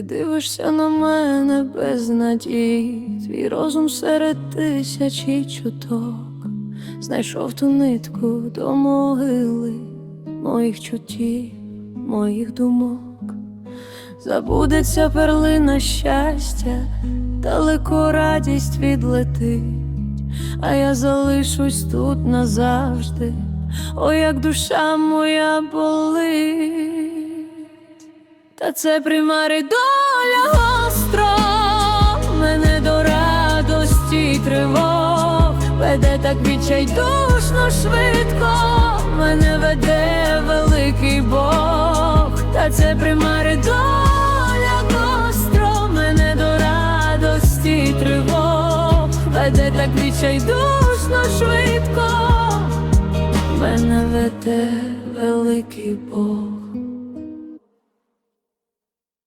Дивишся на мене без надій, твій розум серед тисячі чуток, знайшов ту нитку до могили моїх чуттів, моїх думок. Забудеться перлина щастя, далеко радість відлетить, а я залишусь тут назавжди. О, як душа моя болить, та це примари доля гостро, мене до радості тривог, веде так відчайдушно швидко, мене веде великий Бог, та це примари доля гостро, мене до радості тривог, веде так відчайдушно швидко. Мене веде великий Бог.